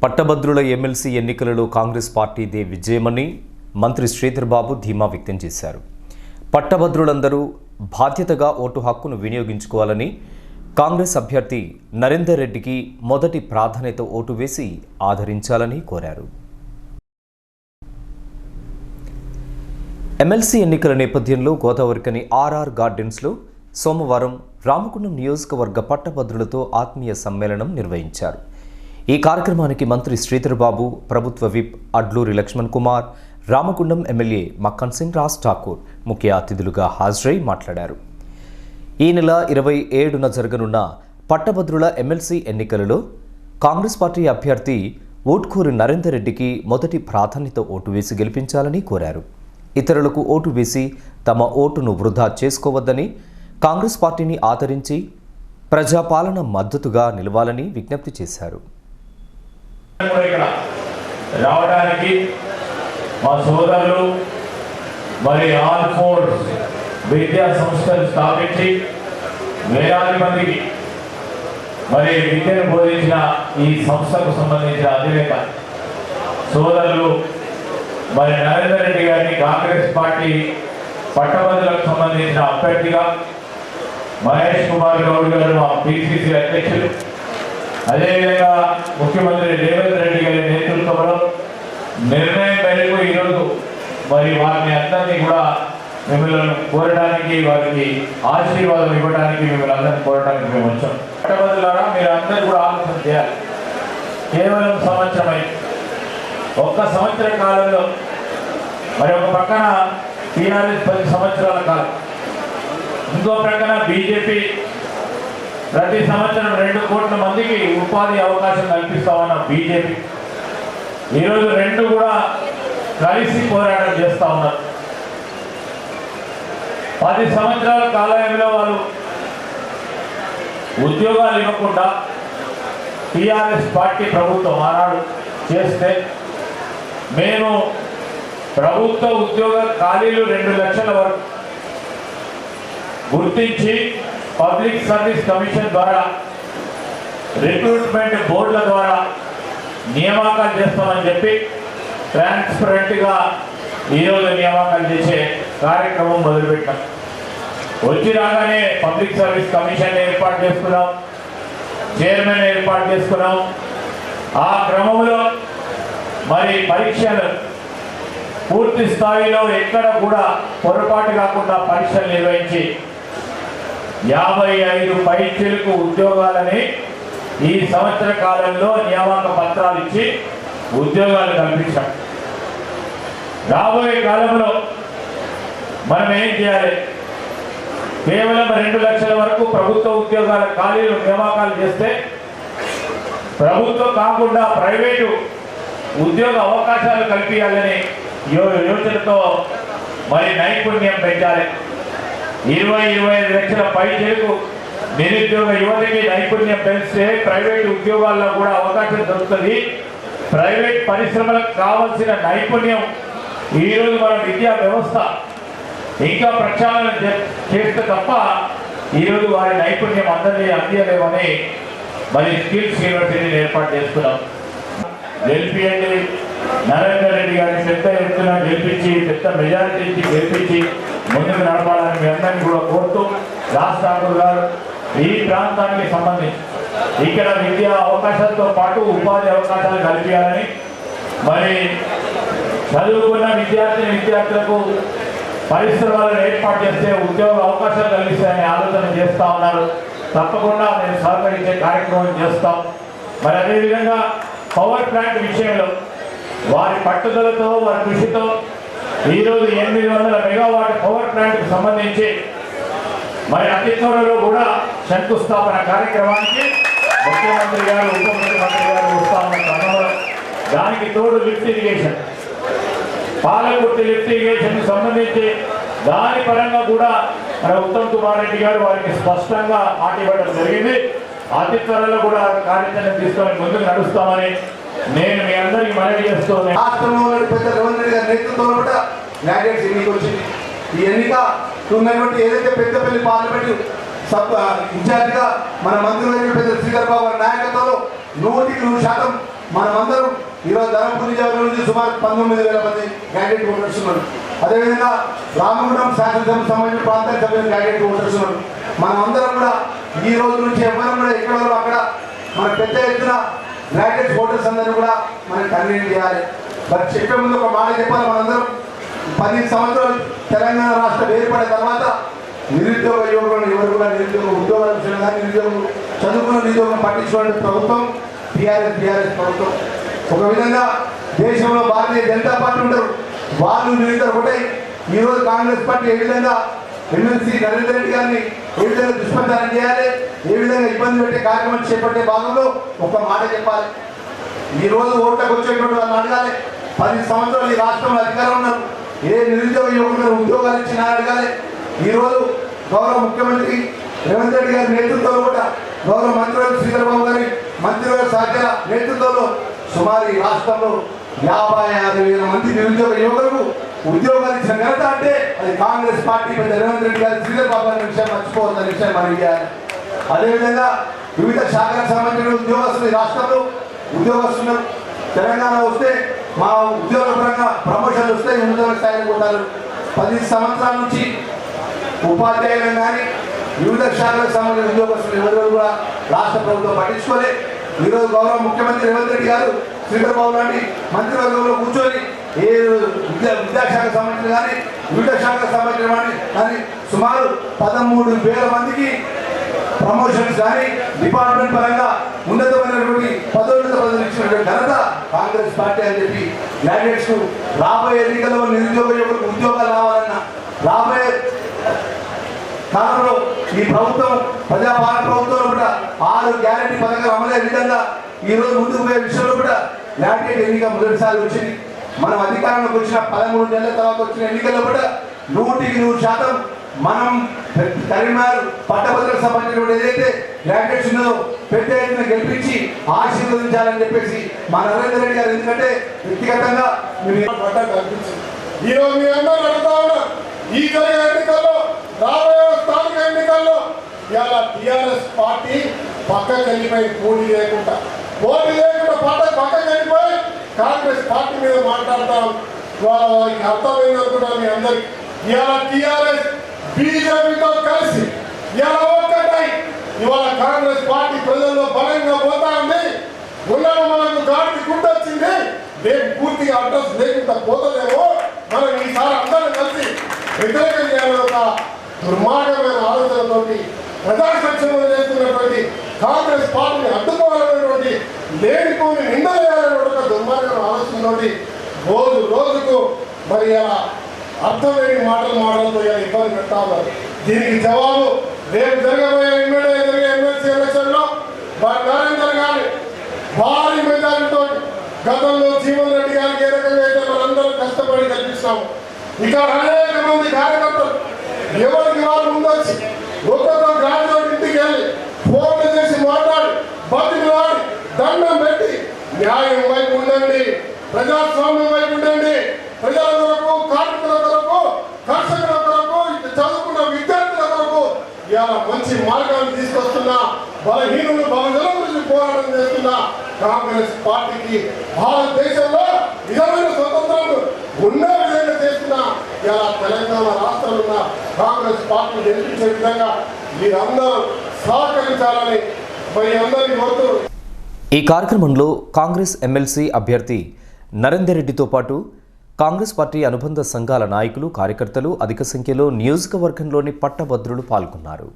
పట్టభద్రుల ఎమ్మెల్సీ ఎన్నికలలో కాంగ్రెస్ పార్టీదే విజయమని మంత్రి శ్రీధర్బాబు ధీమా వ్యక్తం చేశారు. పట్టభద్రులందరూ బాధ్యతగా ఓటు హక్కును వినియోగించుకోవాలని కాంగ్రెస్ అభ్యర్థి నరేందర్ రెడ్డికి మొదటి ప్రాధాన్యత ఓటు వేసి ఆదరించాలని కోరారు. ఎమ్మెల్సీ ఎన్నికల నేపథ్యంలో గోదావరికని ఆర్ఆర్ గార్డెన్స్లో సోమవారం రామకుండం నియోజకవర్గ పట్టభద్రులతో ఆత్మీయ సమ్మేళనం నిర్వహించారు. ఈ కార్యక్రమానికి మంత్రి శ్రీధర్ బాబు ప్రభుత్వ విప్ అడ్లూరి లక్ష్మణ్ కుమార్ రామగుండం ఎమ్మెల్యే మక్కన్ సింగ్ రాజ్ ఠాకూర్ ముఖ్య అతిథులుగా హాజరై మాట్లాడారు. ఈ నెల ఇరవై ఏడున జరగనున్న పట్టభద్రుల ఎమ్మెల్సీ ఎన్నికలలో కాంగ్రెస్ పార్టీ అభ్యర్థి ఓట్కూరి నరేందర్ రెడ్డికి మొదటి ప్రాధాన్యత ఓటు వేసి గెలిపించాలని కోరారు. ఇతరులకు ఓటు వేసి తమ ఓటును వృధా చేసుకోవద్దని కాంగ్రెస్ పార్టీని ఆదరించి ప్రజాపాలన మద్దతుగా నిలవాలని విజ్ఞప్తి చేశారు. ఇక్కడ రావడానికి మా సోదరులు మరి ఆల్ ఫోర్స్ విద్యా సంస్థలు స్థాపించి వేలాది మందికి మరి విద్యను బోధించిన ఈ సంస్థకు సంబంధించిన అధినేత సోదరులు మరి నరేందర్ రెడ్డి గారిని కాంగ్రెస్ పార్టీ పట్టభద్రులకు సంబంధించిన అభ్యర్థిగా మహేష్ కుమార్ గౌడ్ గారు మా పిసిసి అధ్యక్షులు అదేవిధంగా ముఖ్యమంత్రి రేవంత్ రెడ్డి గారి నేతృత్వంలో నిర్ణయం మేరకు ఈరోజు మరి వారిని అందరినీ కూడా మిమ్మల్ని కోరడానికి వారికి ఆశీర్వాదం ఇవ్వడానికి మిమ్మల్ని అందరినీ కోరడానికి మేము వచ్చాం. పట్టభద్రులారా మీరు అందరూ కూడా ఆలోచన చేయాలి. కేవలం సంవత్సరమై. ఒక్క సంవత్సర కాలంలో మరి ఒక పక్కన టీఆర్ఎస్ పది సంవత్సరాల కాలం. ఇంకో ప్రక్కన బీజేపీ ప్రతి సంవత్సరం రెండు కోట్ల మందికి ఉపాధి అవకాశం కల్పిస్తామన్న బీజేపీ. ఈరోజు రెండు కూడా కలిసి పోరాటం చేస్తా ఉన్నారు. పది సంవత్సరాల కాలయంలో వాళ్ళు ఉద్యోగాలు ఇవ్వకుండా టీఆర్ఎస్ పార్టీ ప్రభుత్వం ఆనాడు చేస్తే మేము ప్రభుత్వ ఉద్యోగ ఖాళీలు రెండు లక్షల వరకు గుర్తించి పబ్లిక్ సర్వీస్ కమిషన్ ద్వారా రిక్రూట్మెంట్ బోర్డుల ద్వారా నియామకాలు చేస్తామని చెప్పి ట్రాన్స్పరెంట్గా ఈరోజు నియామకాలు చేసే కార్యక్రమం మొదలుపెట్టాం. వచ్చి రాగానే పబ్లిక్ సర్వీస్ కమిషన్ ఏర్పాటు చేసుకున్నాం చైర్మన్ ఏర్పాటు చేసుకున్నాం. ఆ క్రమంలో మరి పరీక్షలు పూర్తి స్థాయిలో ఎక్కడ కూడా పొరపాటు కాకుండా పరీక్షలు నిర్వహించి యాభై ఐదు పరీక్షలకు ఉద్యోగాలని ఈ సంవత్సర కాలంలో నియామక పత్రాలు ఇచ్చి ఉద్యోగాలు కల్పించాం. రాబోయే కాలంలో మనం ఏం చేయాలి? కేవలం రెండు లక్షల వరకు ప్రభుత్వ ఉద్యోగాల ఖాళీలు నియామకాలు చేస్తే ప్రభుత్వం కాకుండా ప్రైవేటు ఉద్యోగ అవకాశాలు కల్పించాలని యో యోచనతో మరి నైపుణ్యం పెంచాలి. ఇరవై ఇరవై ఐదు లక్షల పైచేలకు నిరుద్యోగ యువతకి నైపుణ్యం పెంచితే ప్రైవేట్ ఉద్యోగాల్లో కూడా అవకాశం దొరుకుతుంది. ప్రైవేట్ పరిశ్రమలకు కావాల్సిన నైపుణ్యం ఈరోజు మన విద్యా వ్యవస్థ ఇంకా ప్రక్షాళన చేస్తే తప్ప ఈరోజు వారి నైపుణ్యం అందరినీ అందియలేమని మరి స్కిల్స్ యూనివర్సిటీని ఏర్పాటు చేసుకున్నాం. ఎల్పిఎండి నరేందర్ రెడ్డి గారిని పెద్ద ఎత్తున గెలిపించి పెద్ద మెజారిటీ ఇచ్చి గెలిపించి ముందుకు నడపాలని మీ అందరినీ కూడా కోరుతూ రాష్ట్రాలు గారు ఈ ప్రాంతానికి సంబంధించి ఇక్కడ విద్యా అవకాశాలతో పాటు ఉపాధి అవకాశాలు కల్పించాలని మరి చదువుకున్న విద్యార్థిని విద్యార్థులకు పరిశ్రమలను ఏర్పాటు చేస్తే ఉద్యోగ అవకాశాలు కలిగిస్తాయని ఆలోచన చేస్తా ఉన్నారు. తప్పకుండా మేము సహకరించే కార్యక్రమం చేస్తాం. మరి అదేవిధంగా పవర్ ప్లాంట్ విషయంలో వారి పట్టుదలతో వారి కృషితో ఈరోజు ఎనిమిది వందల మెగావాట్ పవర్ ప్లాంట్కి సంబంధించి మరి అతి త్వరలో కూడా శంకుస్థాపన కార్యక్రమానికి ముఖ్యమంత్రి గారు ఉప ముఖ్యమంత్రి గారు వస్తా క్రమంలో దానికి తోడు lift irrigation. Palakurthi lift irrigation సంబంధించి దాని పరంగా కూడా మన ఉత్తమ్ కుమార్ రెడ్డి గారు వారికి స్పష్టంగా మాట ఇవ్వడం జరిగింది. అతి త్వరలో కూడా కార్యాచరణ తీసుకొని ముందుకు నడుస్తామని నేను మీ అందరికి మనవి చేస్తున్నాను రాష్ట్రంలో పెద్ద రేవంత్ రెడ్డి గారి నేతృత్వంలో కూడా గ్రాడ్యుయేట్స్ ఎన్నిక వచ్చింది. ఈ ఎన్నిక ఉన్నటువంటి ఏదైతే పెద్దపల్లి పార్లమెంట్ సబ్ ఇన్ఛార్జిగా మన మంత్రివర్యులు పెద్ద శ్రీకర్ బాబు నాయకత్వంలో నూటికి నూరు శాతం మనమందరం ఈరోజు ధర్మపురి నియోజకవర్గం నుంచి సుమారు పంతొమ్మిది వేల మంది క్యాండిడేట్ ఓటర్స్ ఉన్నారు. అదేవిధంగా రామగుండం శాసనసభ సంబంధించిన ప్రాంత సభ్యులు క్యాండిడేట్ ఓటర్స్ ఉన్నారు. మనమందరం కూడా ఈ రోజు నుంచి ఎవరు కూడా ఎక్కడ అక్కడ మన పెద్ద ఎత్తున గ్రాడ్యుయేట్ ఓటర్స్ అందరూ కూడా మనం కన్వీన్ చేయాలి. మరి చెప్పే ముందు ఒక మాట చెప్పాలి మనందరం. పది సంవత్సరాలు తెలంగాణ రాష్ట్రం ఏర్పడిన తర్వాత నిరుద్యోగ యువకులను ఎవరు కూడా నిరుద్యోగ ఉద్యోగాల విషయంలో కానీ నిరుద్యోగం చదువుకున్న నిరుద్యోగం పట్టించుకోవడం ప్రభుత్వం. టీఆర్ఎస్ టీఆర్ఎస్ ప్రభుత్వం. ఒక విధంగా దేశంలో భారతీయ జనతా పార్టీ ఉంటారు. వాళ్ళు నిరుద్యోగ ఒకటే. ఈరోజు కాంగ్రెస్ పార్టీ ఏ విధంగా ఎమ్మెల్సీ నరేంద్ర రెడ్డి గారిని ఏ విధంగా దుష్ప్రచారం చేయాలి. ఏ విధంగా ఇబ్బంది పెట్టే కార్యక్రమం చేపట్టే భాగంలో ఒక మాట చెప్పాలి. ఈ రోజు ఓట్లకు వచ్చేటువంటి వాళ్ళని అడగాలి. పది సంవత్సరాలు ఈ రాష్ట్రంలో అధికారం ఉన్నారు ఏ నిరుద్యోగ యువకులు ఉద్యోగాలు ఇచ్చినా అడగాలి. ఈ రోజు గౌరవ ముఖ్యమంత్రి రేవంత్ రెడ్డి గారి నేతృత్వంలో కూడా గౌరవ మంత్రివర్గ శ్రీధరబాబు గారి మంత్రివర్గ సహచర నేతృత్వంలో సుమారు ఈ రాష్ట్రంలో యాభై ఆరు వేల మంది నిరుద్యోగ యువకులకు ఉద్యోగాలు ఇచ్చిన ఘనత అంటే అది కాంగ్రెస్ పార్టీ పెద్ద రేవంత్ రెడ్డి గారి శ్రీధరబాబు గారి విషయం మర్చిపోవద్దన్న విషయం మనం ఇవ్వాలి అదేవిధంగా వివిధ శాఖలకు సంబంధించిన ఉద్యోగస్తులు ఈ రాష్ట్రంలో ఉద్యోగస్తులు తెలంగాణ వస్తే మా ఉద్యోగ పరంగా ప్రమోషన్లు వస్తాయి ఉన్నత స్థాయిలో ఉంటారు. పది సంవత్సరాల నుంచి ఉపాధ్యాయులను కానీ వివిధ శాఖలకు సంబంధించిన ఉద్యోగస్తులు ఎవరు కూడా రాష్ట్ర ప్రభుత్వం పట్టించుకోలే. ఈరోజు గౌరవ ముఖ్యమంత్రి రేవంత్ రెడ్డి గారు శ్రీధరబాబు లాంటి మంత్రివర్గంలో కూర్చొని ఏ విద్యా విద్యాశాఖకు సంబంధించిన కానీ వివిధ శాఖకు సంబంధించిన కానీ కానీ సుమారు పదమూడు వేల మందికి ప్రమోషన్స్ కానీ డిపార్ట్మెంట్ పరంగా ఉన్నతమైనటువంటి పదోన్నత పదవులు ఇచ్చినటువంటి ఘనత కాంగ్రెస్ పార్టీ అని చెప్పి గ్రాడ్యుయేట్స్ రాబోయే ఎన్నికల్లో నిరుద్యోగ యువకులకు ఉద్యోగాలు రావాలన్నా రాబోయే కాలంలో ఈ ప్రభుత్వం ప్రజాపాలన ప్రభుత్వంలో కూడా ఆరు గ్యారెంటీ పథకాలు అమలయ్యే విధంగా ఈ రోజు ముందుకు పోయే విషయంలో కూడా గ్రాడ్యుయేట్ ఎన్నిక మొదటిసారి వచ్చింది. మనం అధికారంలోకి వచ్చిన పదమూడు నెలల తర్వాత వచ్చిన ఎన్నికల్లో కూడా నూటికి నూరు శాతం మనం కరీంనగర్ పట్టభద్రులకు సంబంధించిన ఏదైతే గ్రాడ్యుయేట్స్ ఉన్నదో పెద్ద ఎత్తున గెలిపించి ఆశీర్వదించాలని చెప్పేసి మా నరేంద్ర రెడ్డి గారు. ఎందుకంటే వ్యక్తిగతంగా మీరు మీ అందరూ అడుగుతా ఈ జరిగే ఎన్నికల్లో రాబోయే స్థానిక ఎన్నికల్లో ఇవాళ టిఆర్ఎస్ పార్టీ పక్కకి వెళ్ళిపోయి పోటీ లేకుండా పోటీ లేకుండా పక్క పక్కకి వెళ్ళిపోయి కాంగ్రెస్ పార్టీ మీద మాట్లాడతాం. ఇవాళ వారికి అర్థమైంది అనుకుంటాం మీ అందరికి. ఇవాళ టీఆర్ఎస్ బీజేపీతో కలిసి ఇవాళ ఒక్కటై ఇవాళ కాంగ్రెస్ పార్టీ ప్రజల్లో బలంగా పోతా ఉంది. ఉన్నాము మనకు గాడికి గుర్తొచ్చింది. రేపు పూర్తిగా అడ్రస్ లేకుండా పోతలేమో. మనం ఈసారి అందరం కలిసి వ్యతిరేకం చేయాలని ఒక దుర్మార్గమైన ఆలోచనతోటి ప్రజా సంక్షేమం చేస్తున్నటువంటి కాంగ్రెస్ పార్టీని అడ్డుకోవాలనేటువంటి లేనిపోని నిందలేయాలనేటువంటి ఒక దుర్మార్గం ఆలోచనతోటి రోజు రోజుకు మరి అలా అర్థలేని మాటలు మాటలతో ఇలా ఇబ్బంది పెడతా ఉన్నారు. దీనికి జవాబు రేపు జరగబోయే ఎమ్మెల్యే జరిగే ఎమ్మెల్సీ ఎలక్షన్లో మరి నరేందర్ గారి భారీ మెజారిటీతో గతంలో జీవన్ రెడ్డి గారికి ఏ రకంగా అయితే మనందరం కష్టపడి కల్పిస్తాము ఇక్కడ అనేక మంది కార్యకర్తలు ఎవరికి వాళ్ళు ముందొచ్చి ఒక్కొక్క గ్రాడ్యుయేట్ ఇంటికి వెళ్ళి ఫోన్లు చేసి మాట్లాడి బతికిలాడి దండం పెట్టి న్యాయం వైపు ఉండండి ప్రజాస్వామ్యం వైపు ఉండండి. ప్రజల కొరకు కార్మికుల కొరకు కర్షకుల కొరకు చదువుకున్న విద్యార్థుల కొరకు ఇలా మంచి మార్గాన్ని తీసుకొస్తున్న బలహీనులు బలజల గురించి పోరాటం చేస్తున్న కాంగ్రెస్ పార్టీకి భారతదేశంలో నిజమైన స్వతంత్రం ఉన్న విధంగా చేస్తున్న ఇలా తెలంగాణ రాష్ట్రంలో ఉన్న కాంగ్రెస్ పార్టీ గెలిపించే విధంగా మీరందరూ సహకరించాలని మరి అందరినీ కోరుతూ ఈ కార్యక్రమంలో కాంగ్రెస్ ఎమ్మెల్సీ అభ్యర్థి నరేందర్ రెడ్డితో పాటు కాంగ్రెస్ పార్టీ అనుబంధ సంఘాల నాయకులు కార్యకర్తలు అధిక సంఖ్యలో నియోజకవర్గంలోని పట్టభద్రులు పాల్గొన్నారు.